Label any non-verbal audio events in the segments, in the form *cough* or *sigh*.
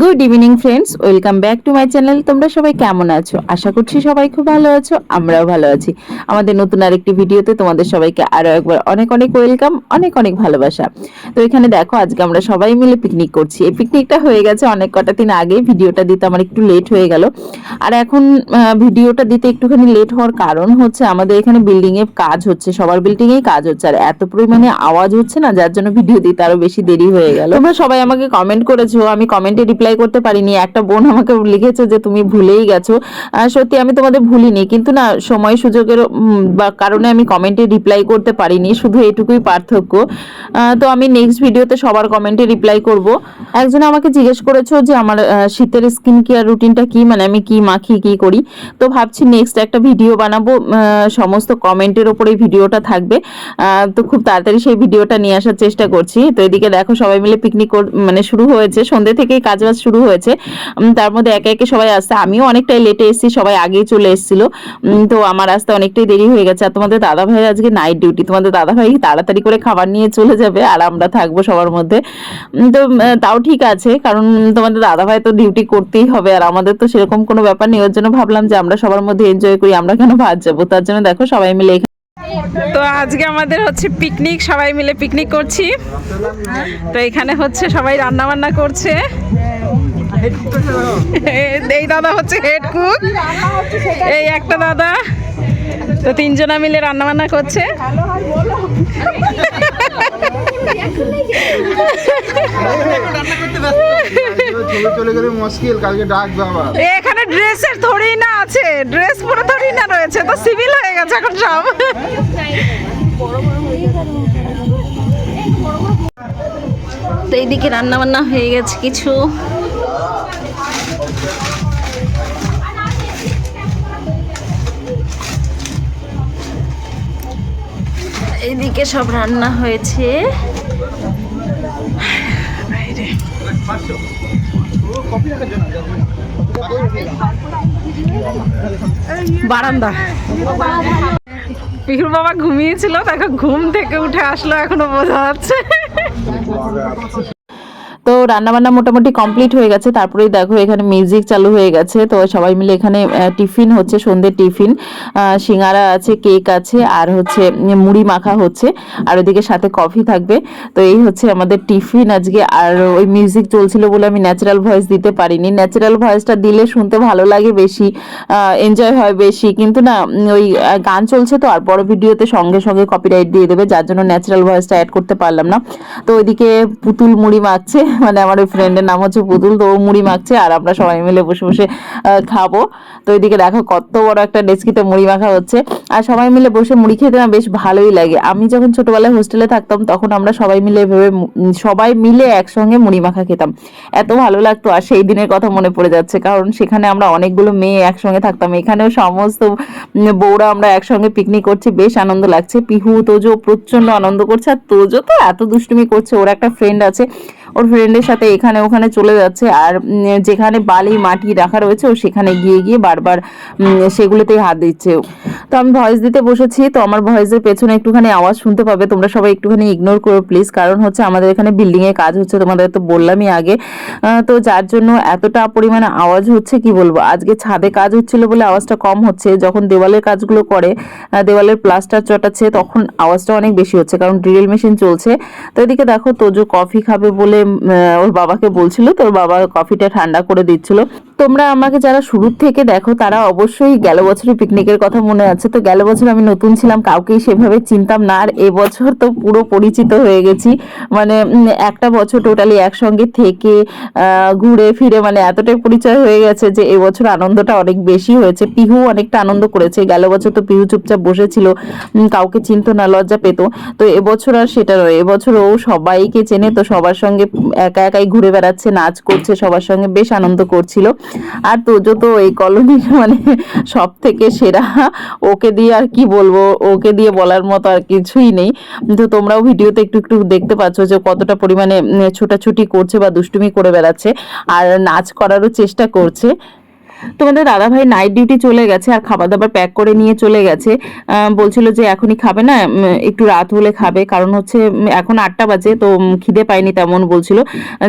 Good evening friends welcome back to my channel তোমরা সবাই কেমন আছো? আশা করছি সবাই খুব ভালো আছো, আমরাও ভালো আছি। আমাদের নতুন আরেকটি ভিডিওতে তোমাদের সবাইকে আরও একবার অনেক অনেক ওয়েলকাম অনেক অনেক ভালোবাসা। তো এখানে দেখো, আজকে আমরা সবাই মিলে পিকনিক করছি। এই পিকনিকটা হয়ে গেছে অনেক কটা দিন আগে। ভিডিওটা দিতে আমার একটু লেট হয়ে গেল। আর এখন ভিডিওটা দিতে একটুখানি লেট হওয়ার কারণ হচ্ছে আমাদের এখানে বিল্ডিং এ কাজ হচ্ছে, সবার বিল্ডিং এই কাজ হচ্ছে। আর এত পরিমাণে আওয়াজ হচ্ছে না, যার জন্য ভিডিও দিতে আরও বেশি দেরি হয়ে গেল। তোমরা সবাই আমাকে কমেন্ট করেছ, আমি কমেন্টে রিপ্লাই করতে পারিনি, একটা বোন আমাকে লিখেছে যে তুমি ভুলেই গেছো। সত্যি আমি তোমাদের ভুলিনি, কিন্তু না, সময় সুযোগের কারণে আমি কমেন্টে রিপ্লাই করতে পারিনি, শুধু এটুকুই পার্থক্য। তো আমি নেক্সট ভিডিওতে সবার কমেন্টে রিপ্লাই করব। একজন আমাকে জিজ্ঞেস করেছ যে আমার শীতের স্কিন কেয়ার রুটিনটা কি মানে আমি কি মাখি, কি করি? তো ভাবছি নেক্সট একটা ভিডিও বানাবো সমস্ত কমেন্টের ওপরে ভিডিওটা থাকবে। তো খুব তাড়াতাড়ি সেই ভিডিওটা নিয়ে আসার চেষ্টা করছি। তো এদিকে দেখো সবাই মিলে পিকনিক মানে শুরু হয়েছে। সন্ধ্যে কাজ বাজ শুরু হয়েছে। তার মধ্যে একে একে সবাই আসছে। আমিও অনেকটাই লেটে এসেছি, সবাই আগেই চলে এসেছিল। তো আমার আসতে অনেকটাই দেরি হয়ে গেছে। আর তোমাদের দাদা ভাই আজকে নাইট ডিউটি তোমাদের দাদা ভাই তাড়াতাড়ি করে খাবার নিয়ে চলে যাবে আর আমরা থাকব সবার মধ্যে। তো তাও ঠিক আছে। কারণ তোমাদের দাদা ভাই তো ডিউটি করতেই হবে। আর আমাদের তো সেরকম কোনো ব্যাপার নেই। ওর জন্য ভাবলাম যে আমরা সবার মধ্যে এনজয় করি, আমরা কেন ভাত যাব? তার জন্য দেখো সবাই মিলে তো আজকে আমাদের হচ্ছে পিকনিক সবাই মিলে পিকনিক করছি। তো এখানে হচ্ছে সবাই রান্না বান্না করছে। এই- দাদা হচ্ছে হেড কুক এই একটা দাদা। তো তিনজনা মিলে রান্না বান্না করছে। এখানে ড্রেসের থরি না আছে, ড্রেস পরে থরি না রয়েছে, তো সিভিল হয়ে গেছে এখন সব। তো এইদিকে রান্না বান্না হয়ে গেছে কিছু। এইদিকে সব রান্না হয়েছে। বারান্দা। পিহুর বাবা ঘুমিয়েছিল, তাকে ঘুম থেকে উঠে আসলো, এখনও বোঝা যাচ্ছে। তো রান্না বান্না মোটামুটি কমপ্লিট হয়ে গেছে। তারপরেই দেখো এখানে মিউজিক চালু হয়ে গেছে। তো সবাই মিলে এখানে টিফিন হচ্ছে, সন্ধ্যের টিফিন সিঙ্গারা আছে কেক আছে, আর হচ্ছে মুড়ি মাখা হচ্ছে। আর ওদিকে সাথে কফি থাকবে। তো এই হচ্ছে আমাদের টিফিন আজকে। আর ওই মিউজিক চলছিল বলে আমি ন্যাচারাল ভয়েস দিতে পারিনি। ন্যাচারাল ভয়েসটা দিলে শুনতে ভালো লাগে বেশি এনজয় হয় বেশি। কিন্তু না ওই গান চলছে তো, আর বড় ভিডিওতে সঙ্গে সঙ্গে কপিরাইট দিয়ে দেবে। যার জন্য ন্যাচারাল ভয়েসটা অ্যাড করতে পারলাম না। তো ওইদিকে পুতুল মুড়ি মাখছে। মানে আমার ওই ফ্রেন্ডের নাম হচ্ছে পুতুল, তো ও মুড়ি মাখছে আর আমরা সবাই মিলে বসে বসে খাব। তো ওইদিকে দেখো কত বড় একটা ডেস্কিতে মুড়ি মাখা হচ্ছে। আর সবাই মিলে বসে মুড়ি খেতে না বেশ ভালোই লাগে। আমি যখন ছোটবেলায় হোস্টেলে থাকতাম, তখন আমরা সবাই মিলে ভেবে সবাই মিলে একসঙ্গে মুড়ি মাখা খেতাম। এত ভালো লাগতো। আর সেই দিনের কথা মনে পড়ে যাচ্ছে, কারণ সেখানে আমরা অনেকগুলো মেয়ে একসঙ্গে থাকতাম। এখানেও সমস্ত বউরা আমরা একসঙ্গে পিকনিক করছি, বেশ আনন্দ লাগছে। পিহু, তোজো প্রচণ্ড আনন্দ করছে। আর তোজো তো এত দুষ্টুমি করছে, ওর একটা ফ্রেন্ড আছে। ওর ফ্রেন্ডের সাথে এখানে ওখানে চলে যাচ্ছে আর যেখানে বালি মাটি রাখা রয়েছে ও সেখানে গিয়ে গিয়ে বারবার সেগুলোতেই হাত দিচ্ছে। তো আমি ভয়েস দিতে বসেছি, তো আমার ভয়েসের পেছনে একটুখানি আওয়াজ শুনতে পাবে, তোমরা সবাই একটুখানি ইগনোর করো প্লিজ কারণ হচ্ছে আমাদের এখানে বিল্ডিং এ কাজ হচ্ছে, তোমাদের তো বললামই আগে। তো যার জন্য এতটা পরিমাণে আওয়াজ হচ্ছে, কি বলব? আজকে ছাদে কাজ হচ্ছিল বলে আওয়াজটা কম হচ্ছে। যখন দেওয়ালের কাজগুলো করে দেওয়ালের প্লাস্টার চটাচ্ছে, তখন আওয়াজটা অনেক বেশি হচ্ছে, কারণ ড্রিল মেশিন চলছে। তো এদিকে দেখো, তোজো কফি খাবে বলে ওর বাবাকে বলছিল তো ওর বাবা কফিটা ঠান্ডা করে দিচ্ছিল। তোমরা আমাকে যারা শুরুর থেকে দেখো, তারা অবশ্যই গেল বছরের পিকনিকের কথা মনে আছে। তো গেল বছর আমি নতুন ছিলাম, কাউকেই সেভাবে চিনতাম না, আর এবছর তো পুরো পরিচিত হয়ে গেছি। মানে একটা বছর টোটালি একসঙ্গে থেকে ঘুরে ফিরে মানে এতটাই পরিচয় হয়ে গেছে যে এবছর আনন্দটা অনেক বেশি হয়েছে। পিহু অনেকটা আনন্দ করেছে। গেল বছর তো পিহু চুপচাপ বসেছিল কাউকে চিনতো না, লজ্জা পেত। তো এবছর আর সেটা নয়, এবছর ও সবাইকে চেনে, তো সবার সঙ্গে একা একাই ঘুরে বেড়াচ্ছে, নাচ করছে, সবার সঙ্গে বেশ আনন্দ করছিল। আর তোজো তো এই কলোনির মানে সব থেকে সেরা। ওকে দিয়ে আর কি বলব? ওকে দিয়ে বলার মতো আর কিছুই নেই। তো তোমরাও ভিডিওতে একটু একটু দেখতে পাচ্ছ যে কতটা পরিমাণে ছোটাছুটি করছে বা দুষ্টুমি করে বেড়াচ্ছে। আর নাচ করারও চেষ্টা করছে। তোমাদের দাদাভাই নাইট ডিউটি চলে গেছে আর খাবার দাবার প্যাক করে নিয়ে চলে গেছে। বলছিল যে এখনই খাবে না একটু রাত হলে খাবে। কারণ হচ্ছে এখন আটটা বাজে, তো খিদে পায়নি তেমন বলছিল।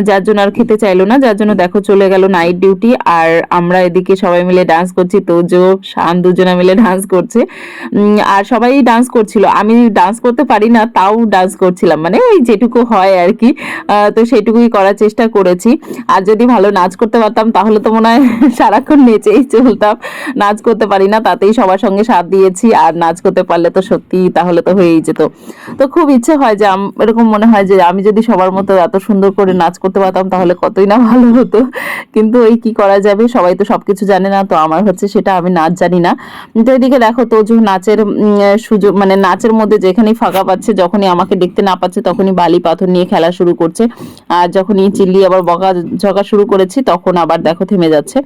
যার জন্য আর খেতে চাইলো না। যার জন্য দেখো চলে গেল নাইট ডিউটি আর আমরা এদিকে সবাই মিলে ডান্স করছি। তোজো, শান দুজনে মিলে ডান্স করছে। আর সবাই ডান্স করছিল। আমি ডান্স করতে পারি না, তাও ডান্স করছিলাম। মানে ওই যেটুকু হয় আর কি। তো সেটুকুই করার চেষ্টা করেছি। আর যদি ভালো নাচ করতে পারতাম, তাহলে তো মনে হয় সারাক্ষণ নেচেই চলতাম। নাচ করতে পারি না, তাতেই সবার সঙ্গে সাথ দিয়েছি। আর নাচ করতে পারলে তো সত্যি তাহলে তো হয়েই যেত। তো খুব ইচ্ছে হয় যে এরকম মনে হয় যে আমি যদি সবার মতো এত সুন্দর করে নাচ করতে পারতাম, তাহলে কতই না ভালো হতো। কিন্তু এই কি করা যাবে, সবাই তো সবকিছু জানে না, তো আমার হচ্ছে সেটা আমি নাচ জানি না। তো এদিকে দেখো, তোজো নাচের সুযোগ মানে নাচের মধ্যে যেখানেই ফাঁকা পাচ্ছে, যখনই আমাকে দেখতে না পাচ্ছে, তখনই বালি পাথর নিয়ে খেলা শুরু করছে। আর যখনই চিল্লি আবার বকা ঝকা শুরু করেছি, তখন আবার দেখো থেমে যাচ্ছে।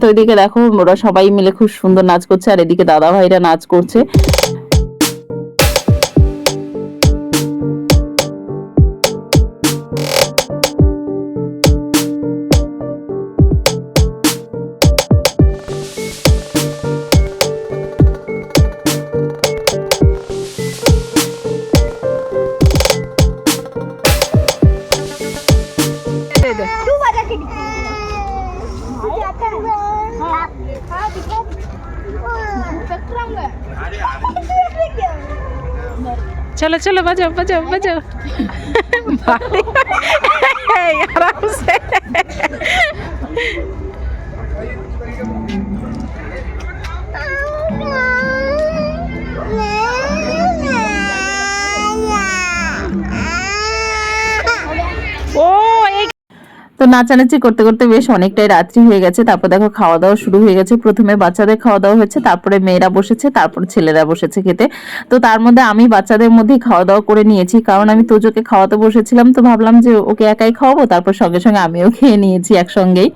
তো এদিকে দেখো ওরা সবাই মিলে খুব সুন্দর নাচ করছে, আর এদিকে দাদা ভাইরা নাচ করছে। চলো চলো বাজাও বাজাও বাজাও। *laughs* নাচানাচি করতে করতে বেশ অনেকটাই রাত্রি হয়ে গেছে। তারপর দেখো খাওয়া দাওয়া শুরু হয়ে গেছে। প্রথমে বাচ্চাদের খাওয়া দাওয়া হয়েছে, তারপরে মেয়েরা বসেছে, তারপর ছেলেরা বসেছে খেতে। তো তার মধ্যে আমি বাচ্চাদের মধ্যেই খাওয়া দাওয়া করে নিয়েছি। কারণ আমি তোজোকে খাওয়াতে বসেছিলাম, তো ভাবলাম যে ওকে একাই খাওয়াবো, তারপর সঙ্গে সঙ্গে আমিও খেয়ে নিয়েছি একসঙ্গেই।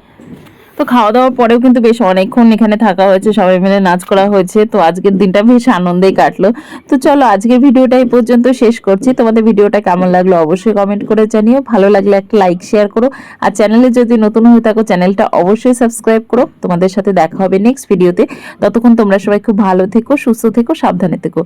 তো খাওয়া দাওয়ার পরেও কিন্তু বেশ অনেকক্ষণ এখানে থাকা হয়েছে, সবাই মিলে নাচ করা হয়েছে। তো আজকের দিনটা বেশ আনন্দেই কাটলো। তো চলো আজকের ভিডিওটা এই পর্যন্ত শেষ করছি। তোমাদের ভিডিওটা কেমন লাগল অবশ্যই কমেন্ট করে জানিও। ভালো লাগলে একটা লাইক শেয়ার করো। আর চ্যানেলে যদি নতুন হয়ে থাকো চ্যানেলটা অবশ্যই সাবস্ক্রাইব করো। তোমাদের সাথে দেখা হবে নেক্সট ভিডিওতে ততক্ষণ তোমরা সবাই খুব ভালো থেকো, সুস্থ থেকো, সাবধানে থেকো।